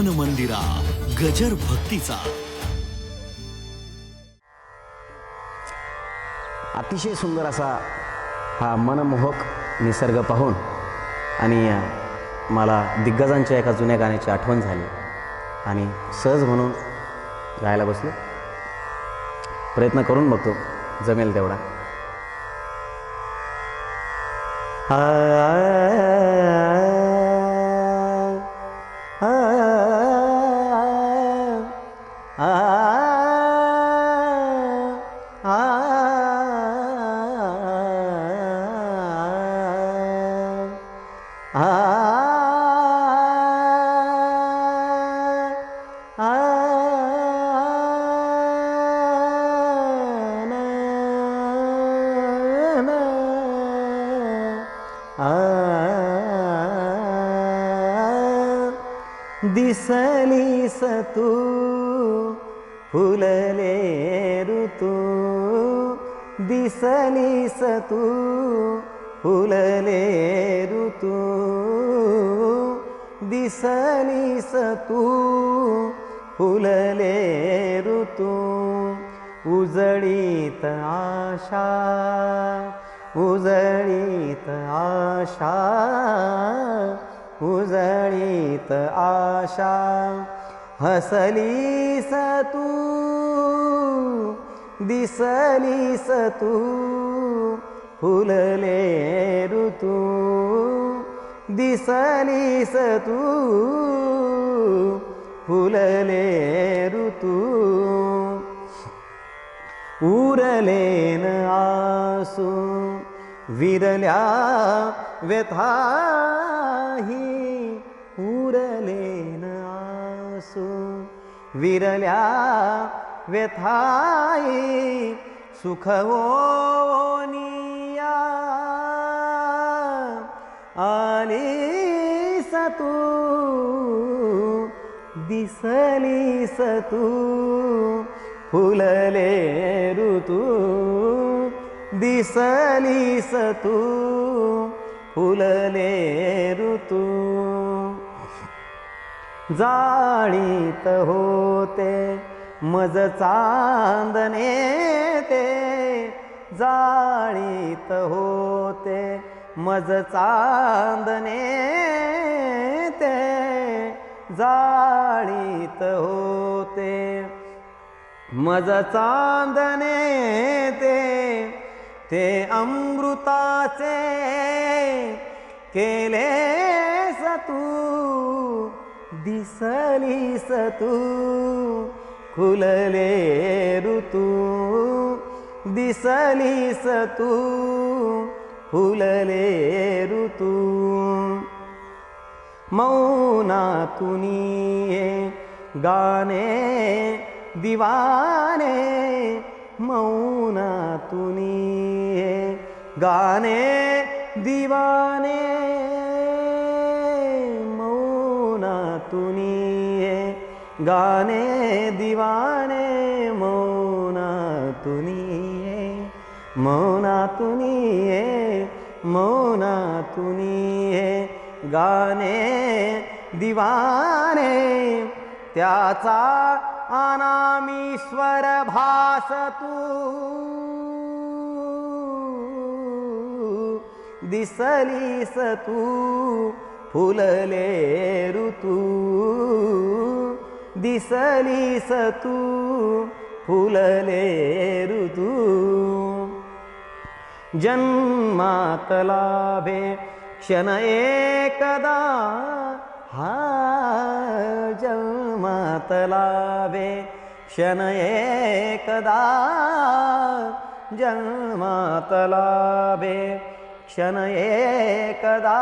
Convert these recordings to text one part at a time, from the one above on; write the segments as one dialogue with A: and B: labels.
A: मन मंदिरा गजर भक्तीचा.
B: अतिशय सुंदर असा हा मनमोहक निसर्ग पाहून आणि मला दिग्गजांच्या एका जुन्या गाण्याची आठवण झाली. आणि सहज म्हणून गायला बसलो. प्रयत्न करून बघतो जमेल तेवढा. आ, सलिसुलले पुललेरुतु दिसलिस पुललेरुतु ऋतुलिस पुललेरुतु उजळीत आशा उजळीत आशा। उजळीत आशा हसलीस तू दिसलीस तू फुलले ऋतू दिसलीस तू फुलले ऋतू उरलेन आसू विरल्या नाही उरले आसू. विरल्या व्यथाई सुखवोनिया आली सतू दिसली सतू फुलले ऋतू दिसली सतू फुलले ऋतू जाळीत होते मज चांदणे ते. जाळीत होते मज चांदणे ते. जाळीत होते मज चांदणे ते. ते अमृता चे केले सतु दिसली सतु फुले ऋतु दिसली सतु फुलले ऋतु। मौना गाने दिवाने मौना गाणे दिवाने मौनातुनी गाणे दिवाने मौनातुनी मौनातुनी मौनातुनी गाणे दिवाने त्याचा अनामी स्वर तू। सलिसतु फुले ऋतु दिसलिसतु फुले ऋतु जन्म तलावे कदा हा जन्म तलावे शनये कदा जन्म क्षण एकदा.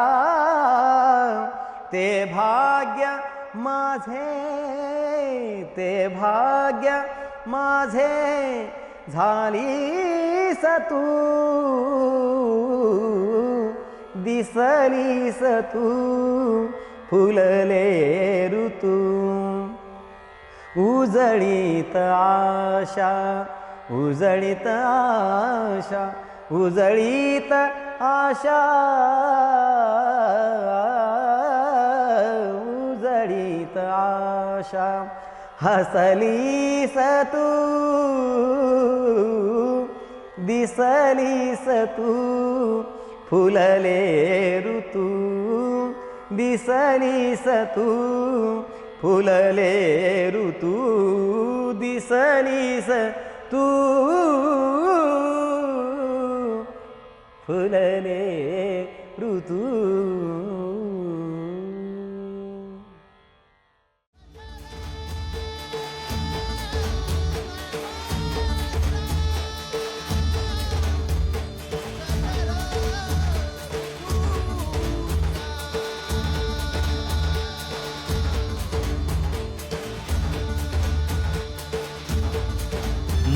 B: ते भाग्य माझे ते भाग्य माझे झाली सतू. दिसली सतू फुलले ऋतू. उजळीत आशा उजळीत आशा. उजळीत आशा उजळीत आशा. हसली सतू दिसली सतू फुलले ऋतू. दिसली सतू फुलले ऋतू. दिसली तू. फुलले ऋतू।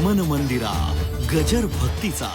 A: मन मंदिरा गजर भक्तीचा